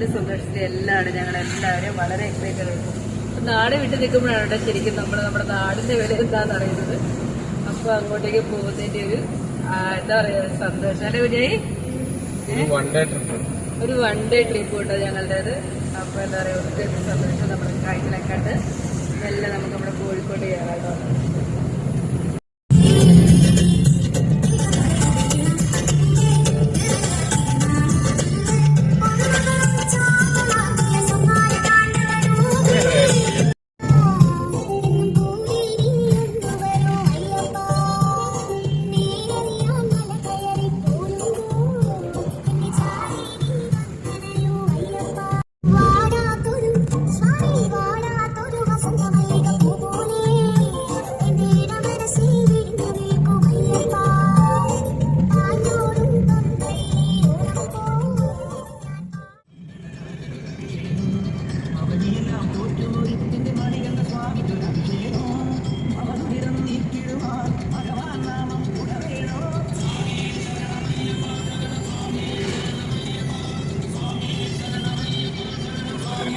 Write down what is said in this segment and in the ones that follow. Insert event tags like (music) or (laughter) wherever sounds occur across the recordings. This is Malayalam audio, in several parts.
ആനന്ദത്തിലും സന്തോഷത്തിലും എല്ലാവരും ഞങ്ങൾ എല്ലാവരും വളരെ എക്സൈറ്റഡ് ആയിരുന്നു നാട് വിട്ട് നിൽക്കുമ്പോഴാണ് കേട്ടോ ശരിക്കും നമ്മൾ നമ്മുടെ നാടിന്റെ വില എന്താന്ന് അറിയുന്നത്. അപ്പൊ അങ്ങോട്ടേക്ക് പോകുന്നതിന്റെ ഒരു എന്താ പറയാ സന്തോഷം. വിജയ് ഒരു വൺ ഡേ ട്രിപ്പ് കേട്ടോ ഞങ്ങളുടേത് അപ്പൊ എന്താ പറയാ ഒത്തിരി സന്തോഷം നമ്മുടെ കാഴ്ചകളൊക്കെ കണ്ട് എല്ലാം നമുക്ക് നമ്മുടെ കോഴിക്കോട് കയറാം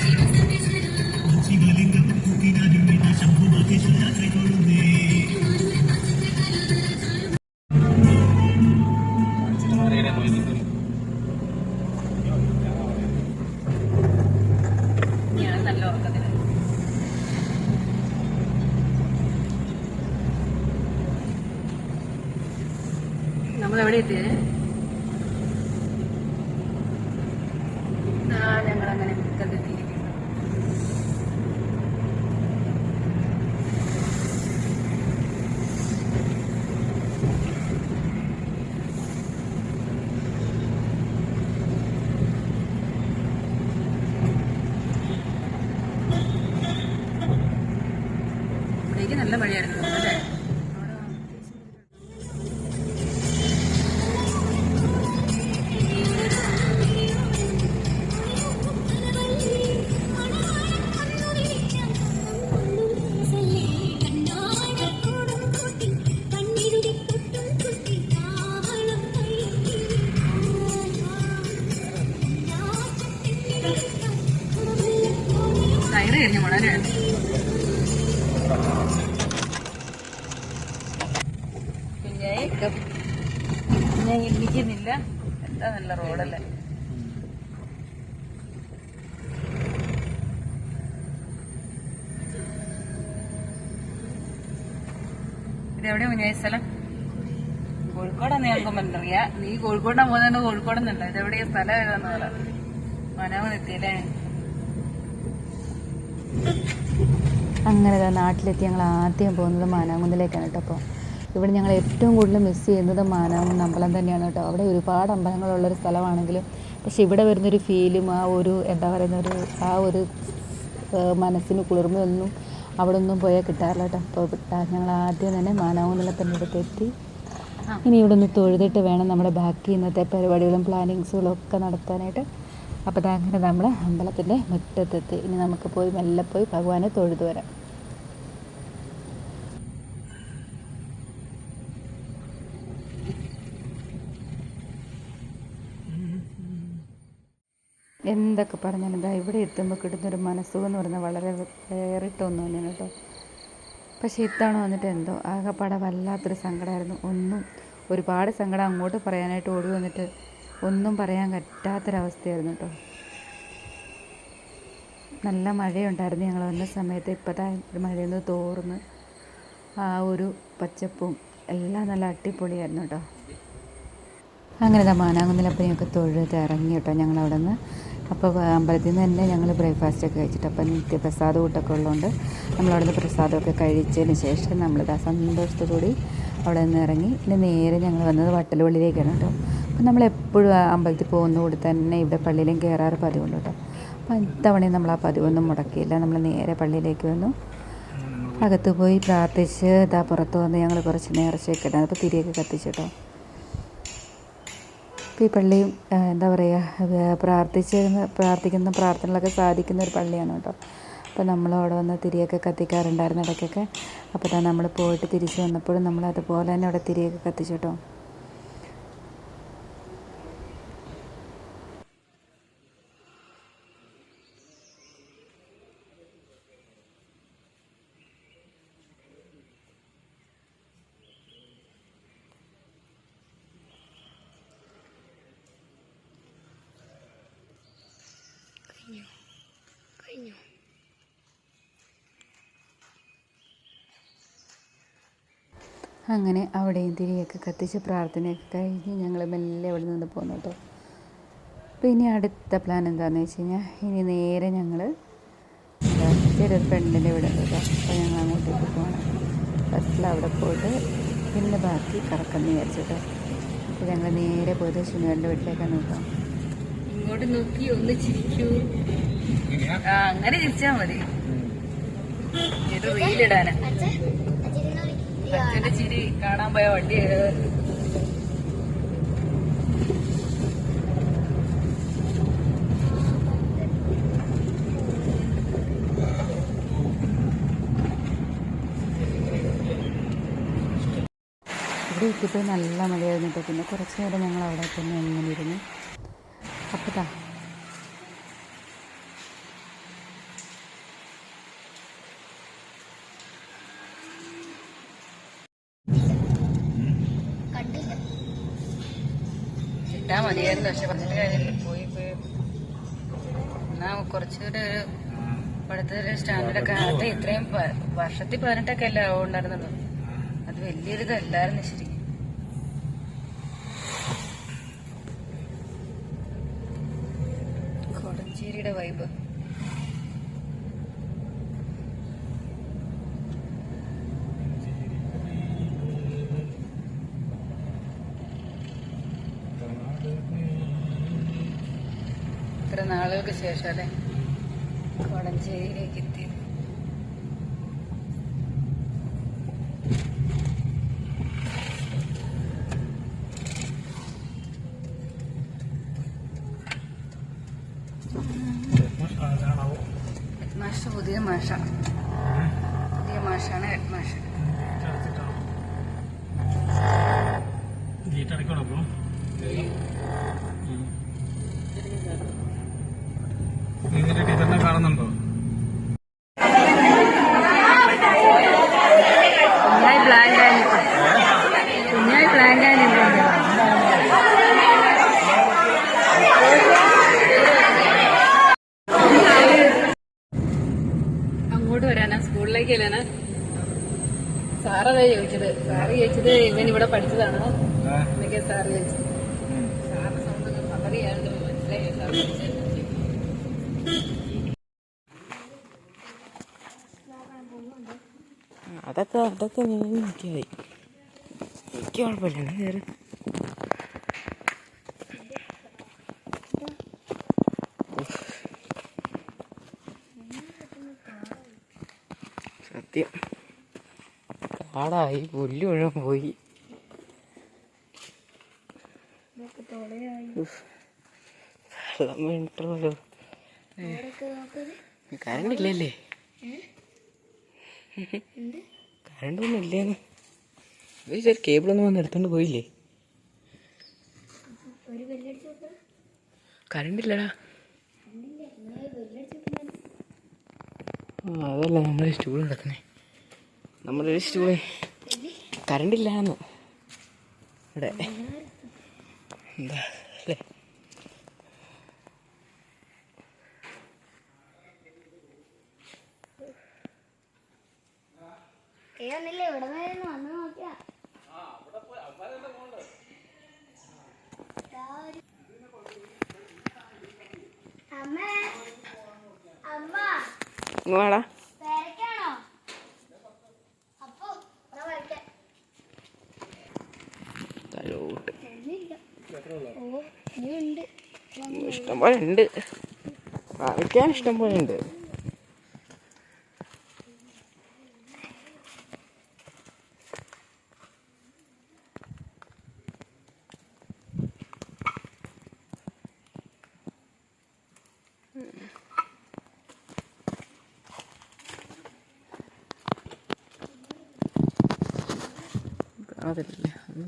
മഴയായിരുന്നു തോന്നുന്നല്ലേ ഇനിയാണ് നല്ല ഉറക്കത്തിന് നമ്മൾ എവിടെ എത്തിയത് ആ ഞങ്ങൾ അങ്ങനെ മുക്കത്തെത്തിയിരിക്കുന്നു നല്ല മഴയായിരുന്നു അല്ലേ? ഇതെവിടെയാ മുനിയായ സ്ഥലം? കോഴിക്കോടാന്ന് ഞങ്ങൾക്ക് മനസ്സിലാ നീ കോഴിക്കോടാ പോകുന്നത് കോഴിക്കോടെന്നല്ല ഇതെവിടെയാ സ്ഥലം ഏതാന്ന് പറ. മനോ എത്തിയല്ലേ? അങ്ങനെ നാട്ടിലെത്തി ഞങ്ങൾ ആദ്യം പോകുന്നത് മാനാങ്കുന്നിലേക്കാണ് കേട്ടോ അപ്പോൾ ഇവിടെ ഞങ്ങൾ ഏറ്റവും കൂടുതൽ മിസ് ചെയ്യുന്നത് മാനാങ്കുന്ന് അമ്പലം തന്നെയാണ് കേട്ടോ. അവിടെ ഒരുപാട് അമ്പലങ്ങളുള്ളൊരു സ്ഥലമാണെങ്കിലും പക്ഷെ ഇവിടെ വരുന്നൊരു ഫീലും ആ ഒരു എന്താ പറയുന്ന ഒരു ആ ഒരു മനസ്സിന് കുളിർമയൊന്നും അവിടെ ഒന്നും പോയാൽ കിട്ടാറില്ല കേട്ടോ അപ്പോൾ ഞങ്ങൾ ആദ്യം തന്നെ മാനാങ്കുന്നിലപ്പന്റെ അടുത്ത് എത്തി. ഇനി ഇവിടെ ഒന്ന് തൊഴുതിട്ട് വേണം നമ്മുടെ ബാക്കി ഇന്നത്തെ പരിപാടികളും പ്ലാനിങ്സുകളും ഒക്കെ നടത്താനായിട്ട്. അപ്പോൾ അങ്ങനെ നമ്മൾ അമ്പലത്തിന്റെ മുറ്റത്തെത്തി. ഇനി നമുക്ക് പോയി മെല്ലെ പോയി ഭഗവാനെ തൊഴുതു വരാം. എന്തൊക്കെ പറഞ്ഞാലും ഇതാ ഇവിടെ എത്തുമ്പോൾ കിട്ടുന്നൊരു മനസ്സുഖം എന്ന് പറയുന്നത് വളരെ വേറിട്ടൊന്നും തന്നെയാണ് കേട്ടോ. പക്ഷേ ഇത്തവണ വന്നിട്ട് എന്തോ ആകെപ്പാടെ വല്ലാത്തൊരു സങ്കടമായിരുന്നു ഒന്നും ഒരുപാട് സങ്കടം അങ്ങോട്ട് പറയാനായിട്ട് ഓടി വന്നിട്ട് ഒന്നും പറയാൻ പറ്റാത്തൊരവസ്ഥയായിരുന്നു കേട്ടോ. നല്ല മഴയുണ്ടായിരുന്നു ഞങ്ങൾ വന്ന സമയത്ത്. ഇപ്പോഴത്തെ മഴയൊന്ന് തോർന്ന് ആ ഒരു പച്ചപ്പും എല്ലാം നല്ല അടിപൊളിയായിരുന്നു കേട്ടോ. അങ്ങനെ മാനാങ്കുന്നിലപ്പനെയൊക്കെ തൊഴുത് ഇറങ്ങി കേട്ടോ ഞങ്ങൾ അവിടെ നിന്ന് അപ്പോൾ അമ്പലത്തിൽ നിന്ന് തന്നെ ഞങ്ങൾ ബ്രേക്ക്ഫാസ്റ്റ് ഒക്കെ കഴിച്ചിട്ട് അപ്പം നിത്യപ്രസാദ കൂട്ടൊക്കെ ഉള്ളതുകൊണ്ട് നിന്ന് പ്രസാദമൊക്കെ കഴിച്ചതിന് ശേഷം നമ്മൾ ആ സന്തോഷത്തോടുകൂടി അവിടെ നിന്ന് ഇറങ്ങി. പിന്നെ നേരെ ഞങ്ങൾ വന്നത് വട്ടലുപള്ളിയിലേക്കാണ് കേട്ടോ. അപ്പം നമ്മളെപ്പോഴും അമ്പലത്തിൽ പോകുന്ന കൂടി തന്നെ ഇവിടെ പള്ളിയിലും കയറാറ് പതിവുണ്ട് കേട്ടോ. അപ്പം ഇത്തവണയും നമ്മൾ ആ പതിവൊന്നും മുടക്കിയില്ല. നമ്മൾ നേരെ പള്ളിയിലേക്ക് വന്നു. അകത്ത് പോയി പ്രാർത്ഥിച്ച് ഇതാ പുറത്ത് വന്ന് ഞങ്ങൾ കുറച്ച് നേർച്ചയൊക്കെ ഇട്ടാണ് അപ്പോൾ തിരിയൊക്കെ കത്തിച്ചിട്ടോ ഈ പള്ളിയും എന്താ പറയുക പ്രാർത്ഥിച്ചിരുന്ന പ്രാർത്ഥിക്കുന്ന പ്രാർത്ഥനകളൊക്കെ സാധിക്കുന്ന ഒരു പള്ളിയാണ് കേട്ടോ. അപ്പോൾ നമ്മൾ അവിടെ വന്ന് തിരിയൊക്കെ കത്തിക്കാറുണ്ടായിരുന്നു ഇടയ്ക്കൊക്കെ. അപ്പോൾ തന്നെ നമ്മൾ പോയിട്ട് തിരിച്ച് വന്നപ്പോഴും നമ്മൾ അതുപോലെ തന്നെ അവിടെ തിരിയൊക്കെ കത്തിച്ചു കേട്ടോ. അങ്ങനെ അവിടെയും തിരിയൊക്കെ കത്തിച്ച് പ്രാർത്ഥനയൊക്കെ കഴിഞ്ഞ് ഞങ്ങൾ മെല്ലെ അവിടെ നിന്ന് പോന്നു കേട്ടോ. അപ്പോൾ ഇനി അടുത്ത പ്ലാൻ എന്താണെന്ന് വെച്ച് കഴിഞ്ഞാൽ ഇനി നേരെ ഞങ്ങൾ ചെറിയൊരു ഫ്രണ്ടിന്റെ ഇവിടെ ഉണ്ട് കേട്ടോ. അപ്പോൾ ഞങ്ങൾ അങ്ങോട്ടേക്ക് പോകണം ഫസ്റ്റിൽ അവിടെ പോയിട്ട് പിന്നെ ബാക്കി കറക്കം വിചാരിച്ചിട്ടോ അപ്പോൾ ഞങ്ങൾ നേരെ പോയത് ശുനുവിന്റെ വീട്ടിലേക്കാണ് കേട്ടോ ഇങ്ങോട്ട് നോക്കി ഒന്ന് ചിരിക്കൂ. ആ അങ്ങനെ ചിരിച്ചാൽ മതി. ഇത് റീലിടാനാ അച്ഛന്റെ ചിരി കാണാൻ പോയ വണ്ടി ഇവിടെ എത്തിയപ്പോൾ നല്ല മഴയായിരുന്നു കേട്ടോ. പിന്നെ കുറച്ച് നേരം ഞങ്ങൾ അവിടെ തന്നെ ഇങ്ങനെ ഇരുന്നു അപ്പോൾ ഇട്ടാ മതിയായിരുന്നു. പക്ഷെ പറഞ്ഞ കാര്യമില്ല പോയി പോയി. എന്നാ കുറച്ചുകൂടെ ഒരു ഇവിടുത്തെ ഒരു സ്റ്റാൻഡേർഡൊക്കെ അത് ഇത്രയും വർഷത്തിൽ പതിനെട്ടൊക്കെ അല്ലേ ഉണ്ടായിരുന്നത്? അത് വലിയൊരു ഇതല്ലായിരുന്നു ശരി കൊടഞ്ചേരിയുടെ വൈബ് ശേഷം അല്ലേ? കോടഞ്ചേരിയിലേക്ക് എത്തിയത് ഇവിടെ പഠിച്ചതാണോ. സാറ് സാറിന്റെ മനസ്സിലായി. സാർ അതൊക്കെ അതൊക്കെ ഞാൻ നോക്കിയായി. എനിക്ക് കുഴപ്പമില്ല എന്നാ കയറി സത്യം. കാടായി പുല്ല് മുഴുവൻ പോയി. വെള്ളം വീണിട്ടുള്ളൂ കറണ്ട് ഇല്ലല്ലേ കറണ്ട് ഒന്നും ഇല്ലേന്ന്. ഒരു കേബിളൊന്നും വന്ന് എടുത്തോണ്ട് പോയില്ലേ? കറണ്ട് ഇല്ലടാ ആ അതല്ല നമ്മളൊരു സ്റ്റൂൾ കിടക്കണേ നമ്മുടെ ഒരു സ്റ്റൂൾ കറണ്ട് ഇല്ലാന്ന് ഇവിടെ എന്താ? അല്ലേ ഏന്നില്ലേ ഇവിടെ ഒന്ന് വന്ന് നോക്കിയാ. അമ്മേ അമ്മ. ഇങ്ങ് വാടാ. ഇഷ്ടം പോലെ ഉണ്ട്. വരയ്ക്കാൻ ഇഷ്ടം പോലെ ഉണ്ട്. അതല്ലേ അത്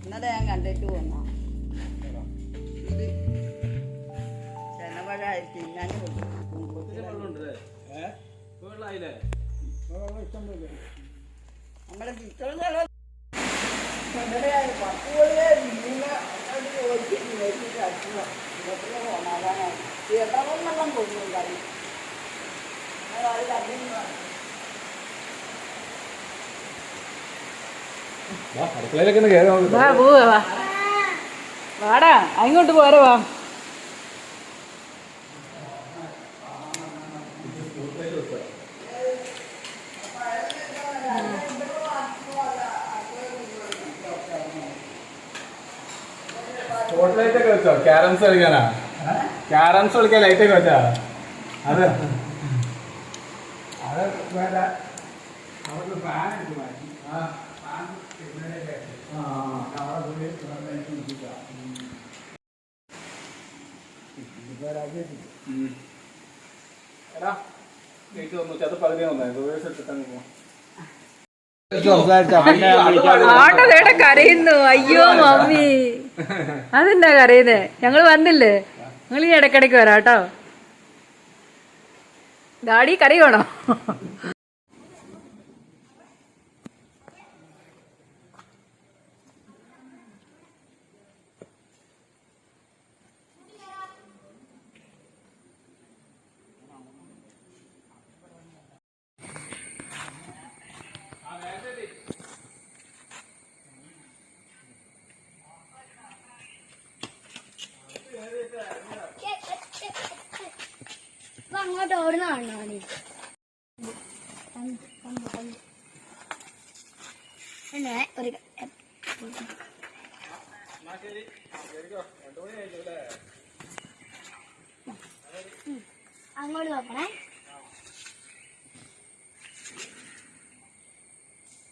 ഇന്നലെ ഞാൻ കണ്ടിട്ട് ചെനവഴ തിന്നാൻ നമ്മുടെ ഇതൊക്കെ പോകാനാണ് ഇടവെണ്ണം തോന്നുന്നുണ്ടായി അത് കണ്ടിരുന്നു അടുക്കളയിലൊക്കെ ഒന്ന് കയറി നോക്ക്. വാ പോവാ വാ വാടാ അങ്ങോട്ട് പോരെ വാ. വെച്ചോ ക്യാരംസ് കളിക്കാനാ? ക്യാരംസ് കളിക്കാൻ ലൈറ്റ് ഒക്കെ വെച്ചാ? അത്. അത് വേണ്ട. അവർക്ക് ഫാൻ എടുത്ത് മാറ്റി. ആ ഫാൻ ഇവിടെയൊക്കെ. ആ, അവിടെ പോയി ഇവിടെ വെച്ച് നോക്കിക്കാം. ഉം. എടാ ലൈറ്റ് വന്നു അത് പകുതി വന്നായി റിവേഴ്സ് എടുത്തിട്ടാണ് പോവാം ആട്ടതേടെ കരയുന്നു അയ്യോ മമ്മി അതെന്താ കരയുന്നേ ഞങ്ങൾ വന്നില്ലേ നിങ്ങൾ ഈ ഇടക്കിടക്ക് വരാട്ടോ ഡാഡി കരയുവാണോ ഇവിടുന്ന് കാണണം അവനെ പിന്നെ ഒരു ക- ഉം. അങ്ങോട്ട് നോക്കണേ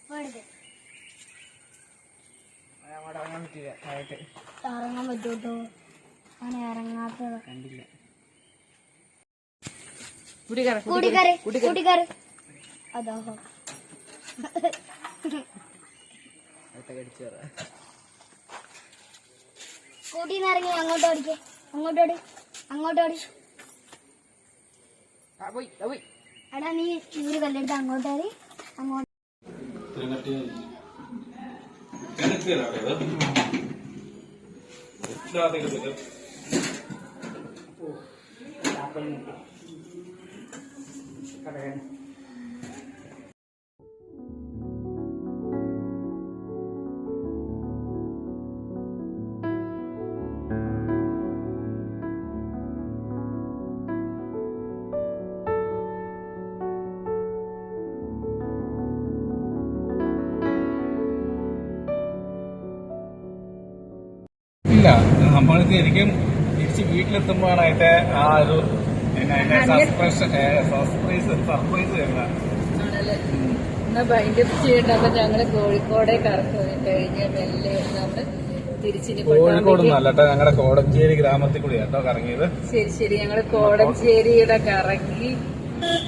ഇവിടുത്തെ ഇറങ്ങാൻ പറ്റില്ല താഴോട്ട് ഇറങ്ങാൻ പറ്റൂട്ടോ? അങ്ങനെ ഇറങ്ങാത്തത്. കണ്ടില്ല. അതോ കൂട്ടിന്ന് ഇറങ്ങി അങ്ങോട്ട് ഓടിക്കേ. അങ്ങോട്ട് ഓടി അങ്ങോട്ട് ഓടി. ആ പോയി അങ്ങോട്ട് പോയി. എടാ നീ ഈ ഒരു കല്ലെടുത്ത് അങ്ങോട്ട് ഓടി അങ്ങോട്ട് കടകൻ ഇല്ല. നമ്മൾ ശരിക്കും തിരിച്ച് വീട്ടിലെത്തുമ്പോഴാണ് അതിന്റെ ആ ഒരു സർപ്രൈസ് സർപ്രൈസ് വരുന്നത്. എന്നാ ഞങ്ങൾ കോഴിക്കോടെ കറക്കം. കഴിഞ്ഞ് മെല്ലെ നമ്മൾ തിരിച്ചിനി കോഴിക്കോട് പട്ടാമ്പിക്ക് നല്ലട്ടോ ഞങ്ങളുടെ കോടഞ്ചേരി ഗ്രാമത്തിൽ കൂടി കേട്ടോ കറങ്ങിയത്. ശരി ശരി. ഞങ്ങൾ കോടഞ്ചേരിയുടെ കറങ്ങി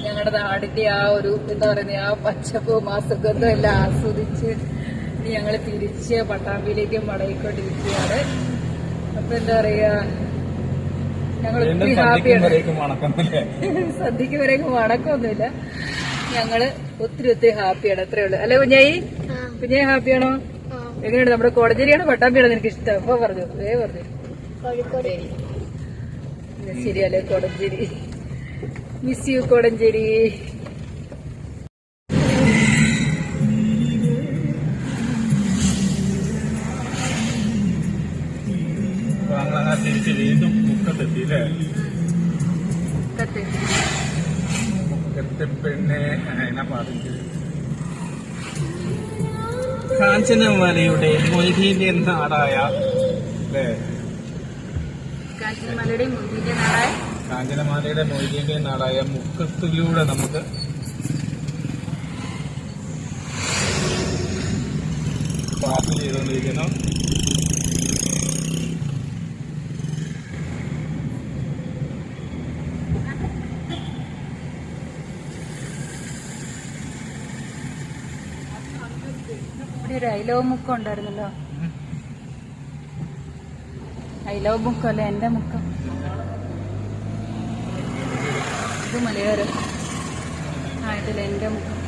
ഞങ്ങളുടെ നാടിന്റെ ആ ഒരു എന്താ പറയുന്നത് ആ പച്ചപ്പും ആ സുഗന്ധം എല്ലാം ആസ്വദിച്ച് ഞങ്ങൾ ഞങ്ങൾ തിരിച്ച് പട്ടാമ്പിയിലേക്ക് മടങ്ങിക്കൊണ്ടിരിക്കുകയാണ്. എന്താ പറയാ ഞങ്ങൾ ഒത്തിരി ഹാപ്പിയാണ് (laughs) സദ്യക്ക് വരേക്കും വണക്കമൊന്നുമില്ല. ഞങ്ങൾ ഒത്തിരി ഒത്തിരി ഹാപ്പിയാണ് അത്രേ ഉള്ളു. അല്ലെ കുഞ്ഞായി? കുഞ്ഞായി ഹാപ്പിയാണോ എങ്ങനെയാണ് നമ്മുടെ കോടഞ്ചേരിയാണോ പട്ടാമ്പിയാണോ നിനക്ക് ഇഷ്ടം? അപ്പൊ പറഞ്ഞു. വേ പറഞ്ഞു. ശരിയല്ലേ കോടഞ്ചേരി. Miss you Kodanchery. കാഞ്ചനമലയുടെ മൊയ്തീന്റെ നാടായ കാഞ്ചനമാലയുടെ മൊയ്തീന്റെ നാടായ മുക്കത്തിലൂടെ നമുക്ക് പാസ് ചെയ്തുകൊണ്ടിരിക്കുന്നു. ഐലവ് മുക്കം ഉണ്ടായിരുന്നല്ലോ. ഐലോ മുക്കം അല്ലേ? എന്റെ മുക്കം. ഇത് മലയോരം ആ ഇതില്ല എന്റെ മുക്കം.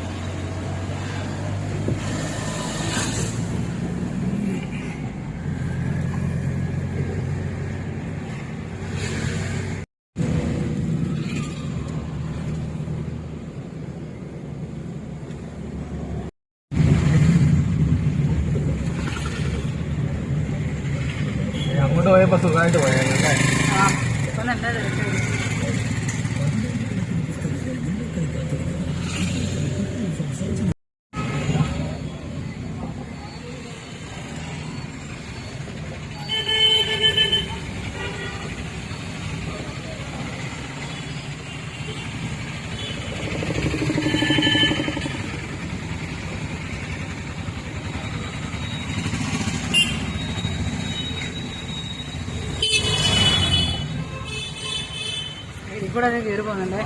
അങ്ങോട്ട് പോയപ്പോ സുഖമായിട്ട് പോയാലേ ആ കൂടെ കയറി പോകുന്നുണ്ടേ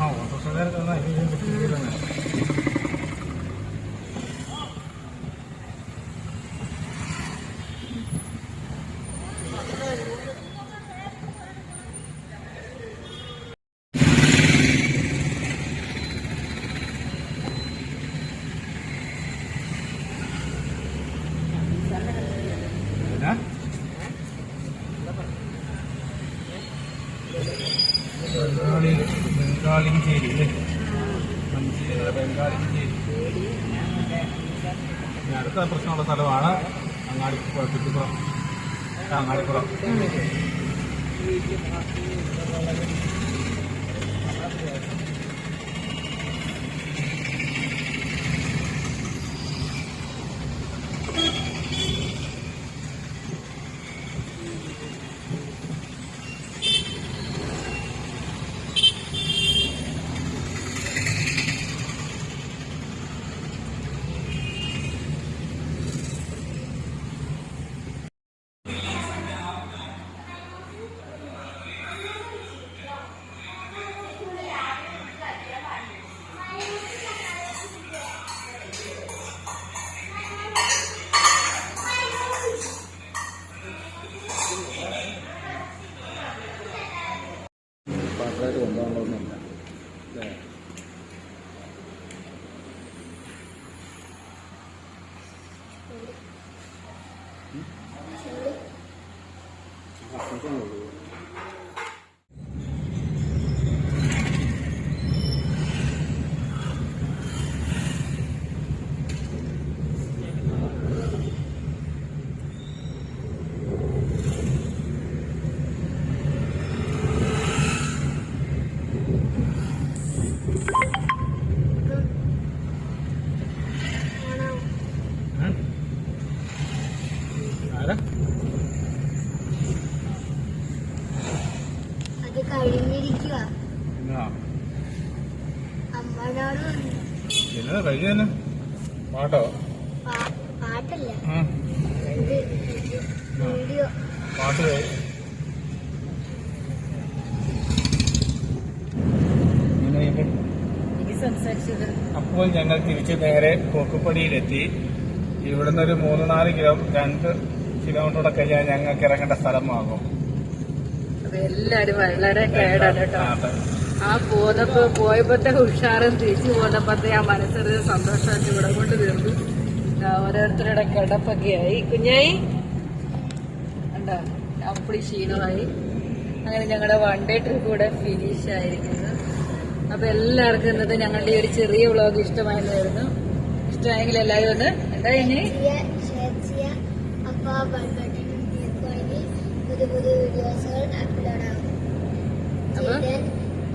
തന്നെ പാട്ടോ? പാട്ടല്ല. ഇത് വീഡിയോ. പാട്ട് ഇനി അപ്പോൾ ഞങ്ങൾ തിരിച്ച് നേരെ കൊക്കുപ്പടിയിലെത്തി ഇവിടുന്ന് ഒരു മൂന്ന് നാല് കിലോ രണ്ട് കിലോമീറ്ററോടെ കഴിഞ്ഞാൽ ഞങ്ങൾക്ക് ഇറങ്ങേണ്ട സ്ഥലമാകും എല്ലാരും വളരെ കേടാണ് കേട്ടോ. ആ, പോന്നപ്പോ പോയപ്പോഴത്തെ ഉഷാറും തിരിച്ചു പോന്നപ്പോഴത്തെ ആ മനസ്സൊരു സന്തോഷമായിട്ട് ഇവിടെ കൊണ്ട് തീർന്നു. ഓരോരുത്തരുടെ കിടപ്പൊക്കെ ആയി. കുഞ്ഞായി? കണ്ടോ? അപ്പടി ക്ഷീണമായി. അങ്ങനെ ഞങ്ങളുടെ വൺ ഡേ ട്രിപ്പ് കൂടെ ഫിനിഷ് ആയിരിക്കുന്നു. അപ്പൊ എല്ലാവർക്കും ഇന്നത്തെ ഞങ്ങളുടെ ഈ ഒരു ചെറിയ വ്ളോഗ് ഇഷ്ടമായിരുന്നു ഇഷ്ടമായെങ്കിൽ എല്ലാവരും ഒന്ന് എന്താ ഇനി share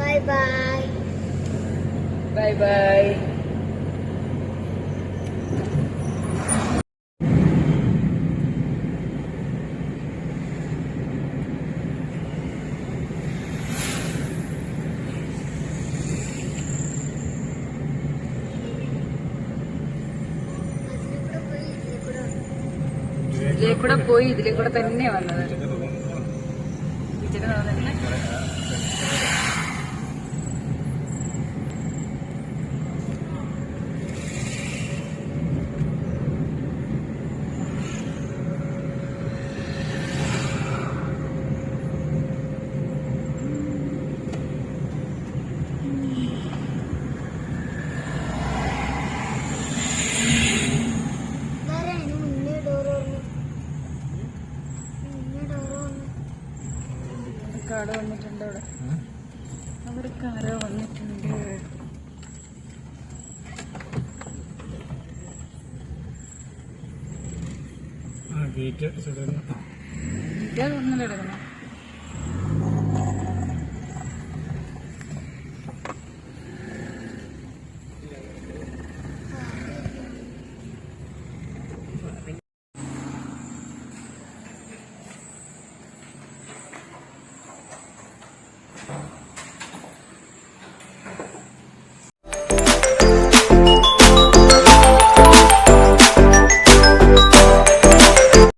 bye bye bye bye ഇതിലേ കൂടെ പോയി ഇതിലേ കൂടെ തന്നെ വന്നത്. കാട് വന്നിട്ടുണ്ട് അവിടെ. അവിടെ കാര വന്നിട്ടുണ്ട്. ഗേറ്റ് ഒന്നും എടുക്കണം